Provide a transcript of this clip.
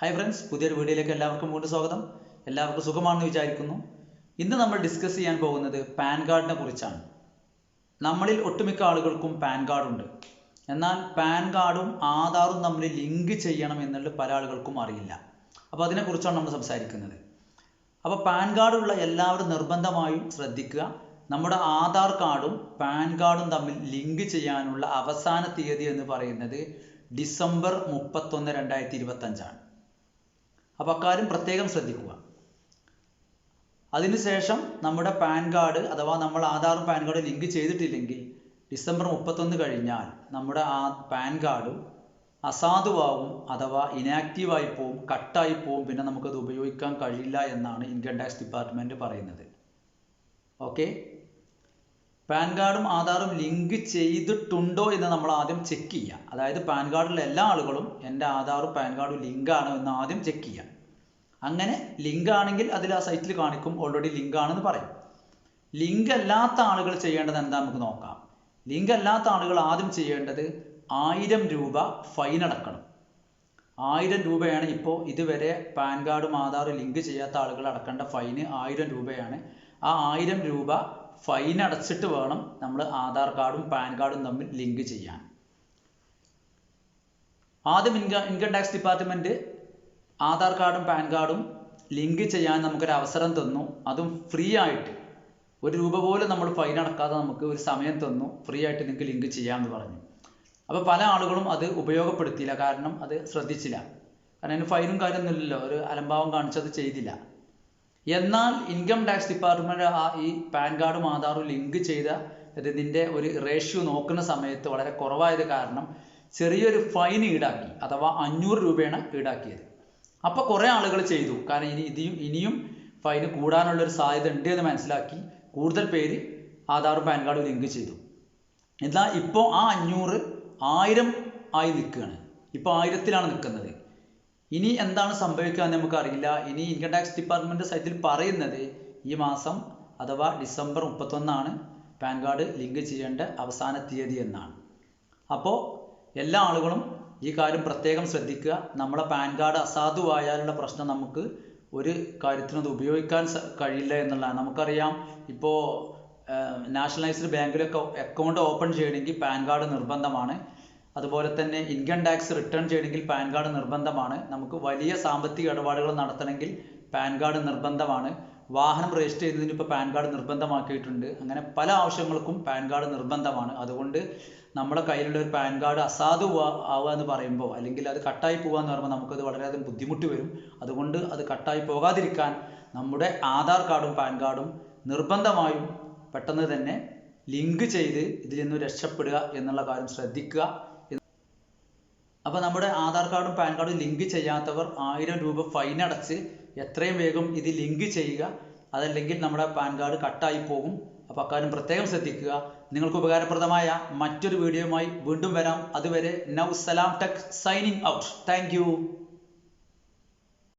Hi friends പുതിയൊരു വീഡിയോയിലേക്ക് എല്ലാവർക്കും വീണ്ടും സ്വാഗതം. എല്ലാവർക്കും സുഖമാണെന്ന് വിചാരിക്കുന്നു. ഇന്ന് നമ്മൾ ഡിസ്കസ് ചെയ്യാൻ പോകുന്നത് പാൻ കാർഡിനെ കുറിച്ചാണ്. നമ്മളിൽ ഒട്ടുമിക്ക ആളുകൾക്കും പാൻ കാർഡുണ്ട് എന്നാൽ പാൻ കാർഡും ആധാറും തമ്മിൽ ലിങ്ക് ചെയ്യണം എന്നുള്ളത് പല ആളുകൾക്കും അറിയില്ല. അപ്പോൾ അതിനെക്കുറിച്ചാണ് നമ്മൾ സംസാരിക്കുന്നത്. അപ്പോൾ പാൻ കാർഡുള്ള എല്ലാവരും നിർബന്ധമായും ശ്രദ്ധിക്കുക. നമ്മുടെ ആധാർ കാർഡും പാൻ കാർഡും തമ്മിൽ ലിങ്ക് ചെയ്യാനുള്ള അവസാന തീയതി എന്ന് പറയുന്നത് ഡിസംബർ മുപ്പത്തൊന്ന് രണ്ടായിരത്തി ഇരുപത്തഞ്ചാണ്. അപ്പോൾ അക്കാര്യം പ്രത്യേകം ശ്രദ്ധിക്കുക. അതിനുശേഷം നമ്മുടെ പാൻ കാർഡ് അഥവാ നമ്മൾ ആധാറും പാൻ കാർഡും ലിങ്ക് ചെയ്തിട്ടില്ലെങ്കിൽ ഡിസംബർ മുപ്പത്തൊന്ന് കഴിഞ്ഞാൽ നമ്മുടെ ആ പാൻ കാർഡും അസാധുവാകും അഥവാ ഇനാക്റ്റീവായി പോവും കട്ടായി പോവും പിന്നെ നമുക്കത് ഉപയോഗിക്കാൻ കഴിയില്ല എന്നാണ് ഇൻകം ടാക്സ് ഡിപ്പാർട്ട്മെന്റ് പറയുന്നത്. ഓക്കെ? പാൻ കാർഡും ആധാറും ലിങ്ക് ചെയ്തിട്ടുണ്ടോ എന്ന് നമ്മൾ ആദ്യം ചെക്ക് ചെയ്യുക അതായത് പാൻ കാർഡിലെ എല്ലാ ആളുകളും എന്റെ ആധാറും പാൻ കാർഡും ലിങ്ക് ആണോ എന്ന് ആദ്യം ചെക്ക് ചെയ്യുക അങ്ങനെ ലിങ്ക് ആണെങ്കിൽ അതിൽ ആ സൈറ്റിൽ കാണിക്കും ഓൾറെഡി ലിങ്ക് ആണെന്ന് പറയും. ലിങ്ക് അല്ലാത്ത ആളുകൾ ചെയ്യേണ്ടത് എന്താ നമുക്ക് നോക്കാം. ലിങ്ക് അല്ലാത്ത ആളുകൾ ആദ്യം ചെയ്യേണ്ടത് ആയിരം രൂപ ഫൈൻ അടക്കണം. ആയിരം രൂപയാണ് ഇപ്പോൾ ഇതുവരെ പാൻ കാർഡും ആധാറും ലിങ്ക് ചെയ്യാത്ത ആളുകൾ അടക്കേണ്ട ഫൈന് ആയിരം രൂപയാണ്. ആ ആയിരം രൂപ ഫൈൻ അടച്ചിട്ട് വേണം നമ്മൾ ആധാർ കാർഡും പാൻ കാർഡും തമ്മിൽ ലിങ്ക് ചെയ്യാൻ. ആദ്യം income income tax department Aadhaar കാർഡും പാൻ കാർഡും ലിങ്ക് ചെയ്യാൻ നമുക്കൊരു അവസരം തന്നു. അതും ഫ്രീ ആയിട്ട്. ഒരു രൂപ പോലും നമ്മൾ ഫൈൻ അടക്കാതെ നമുക്ക് ഒരു സമയം തന്നു. ഫ്രീ ആയിട്ട് നിങ്ങൾക്ക് ലിങ്ക് ചെയ്യാമെന്ന് പറഞ്ഞു. അപ്പോൾ പല ആളുകളും അത് ഉപയോഗപ്പെടുത്തിയില്ല. കാരണം അത് ശ്രദ്ധിച്ചില്ല. കാരണം അതിന് ഫൈനും കാര്യമൊന്നുമില്ലല്ലോ. ഒരു അലംഭാവം കാണിച്ചത് ചെയ്തില്ല. എന്നാൽ ഇൻകം ടാക്സ് ഡിപ്പാർട്ട്മെന്റ് ആ ഈ പാൻ കാർഡും ആധാറും ലിങ്ക് ചെയ്ത ഇതിന്റെ ഒരു റേഷ്യോ നോക്കുന്ന സമയത്ത് വളരെ കുറവായത് കാരണം ചെറിയൊരു ഫൈൻ ഈടാക്കി അഥവാ അഞ്ഞൂറ് രൂപയാണ് ഈടാക്കിയത്. അപ്പോൾ കുറേ ആളുകൾ ചെയ്തു. കാരണം ഇനി ഇനിയും ഇനിയും ഫൈന് കൂടാനുള്ളൊരു സാധ്യത ഉണ്ട് എന്ന് മനസ്സിലാക്കി കൂടുതൽ പേര് ആധാറും പാൻ കാർഡും ലിങ്ക് ചെയ്തു. എന്നാൽ ഇപ്പോൾ ആ അഞ്ഞൂറ് ആയിരം ആയി നിൽക്കുകയാണ്. ഇപ്പോൾ ആയിരത്തിലാണ് നിൽക്കുന്നത്. ഇനി എന്താണ് സംഭവിക്കുക എന്ന് നമുക്കറിയില്ല. ഇനി ഇൻകം ടാക്സ് ഡിപ്പാർട്ട്മെന്റ് സൈറ്റിൽ പറയുന്നത് ഈ മാസം അഥവാ ഡിസംബർ മുപ്പത്തൊന്നാണ് പാൻ കാർഡ് ലിങ്ക് ചെയ്യേണ്ട അവസാന തീയതി എന്നാണ്. അപ്പോൾ എല്ലാ ആളുകളും ഈ കാര്യം പ്രത്യേകം ശ്രദ്ധിക്കുക. നമ്മുടെ പാൻ കാർഡ് അസാധുവായാലുള്ള പ്രശ്നം നമുക്ക് ഒരു കാര്യത്തിനത് ഉപയോഗിക്കാൻ കഴിയില്ല എന്നുള്ളതാണ്. നമുക്കറിയാം. ഇപ്പോൾ നാഷണലൈസ്ഡ് ബാങ്കിലൊക്കെ അക്കൗണ്ട് ഓപ്പൺ ചെയ്യണമെങ്കിൽ പാൻ കാർഡ് നിർബന്ധമാണ്. അതുപോലെ തന്നെ ഇൻകം ടാക്സ് റിട്ടേൺ ചെയ്യണമെങ്കിൽ പാൻ കാർഡ് നിർബന്ധമാണ്. നമുക്ക് വലിയ സാമ്പത്തിക ഇടപാടുകൾ നടത്തണമെങ്കിൽ പാൻ കാർഡ് നിർബന്ധമാണ്. വാഹനം രജിസ്റ്റർ ചെയ്യുന്നതിന് ഇപ്പോൾ പാൻ കാർഡ് നിർബന്ധമാക്കിയിട്ടുണ്ട്. അങ്ങനെ പല ആവശ്യങ്ങൾക്കും പാൻ കാർഡ് നിർബന്ധമാണ്. അതുകൊണ്ട് നമ്മുടെ കയ്യിലുള്ള ഒരു പാൻ കാർഡ് അസാധു ആവുക എന്ന് പറയുമ്പോൾ അല്ലെങ്കിൽ അത് കട്ടായി പോകുക എന്ന് പറയുമ്പോൾ നമുക്കത് വളരെയധികം ബുദ്ധിമുട്ട് വരും. അതുകൊണ്ട് അത് കട്ടായി പോകാതിരിക്കാൻ നമ്മുടെ ആധാർ കാർഡും പാൻ കാർഡും നിർബന്ധമായും പെട്ടെന്ന് തന്നെ ലിങ്ക് ചെയ്ത് ഇതിൽ നിന്ന് രക്ഷപ്പെടുക എന്നുള്ള കാര്യം ശ്രദ്ധിക്കുക. അപ്പോൾ നമ്മുടെ ആധാർ കാർഡും പാൻ കാർഡും ലിങ്ക് ചെയ്യാത്തവർ ആയിരം രൂപ ഫൈൻ അടച്ച് എത്രയും വേഗം ഇത് ലിങ്ക് ചെയ്യുക. അതല്ലെങ്കിൽ നമ്മുടെ പാൻ കാർഡ് കട്ടായി പോകും. അപ്പോൾ അക്കാര്യം പ്രത്യേകം ശ്രദ്ധിക്കുക. നിങ്ങൾക്ക് ഉപകാരപ്രദമായ മറ്റൊരു വീഡിയോയുമായി വീണ്ടും വരാം. അതുവരെ now Salam tech signing out. Thank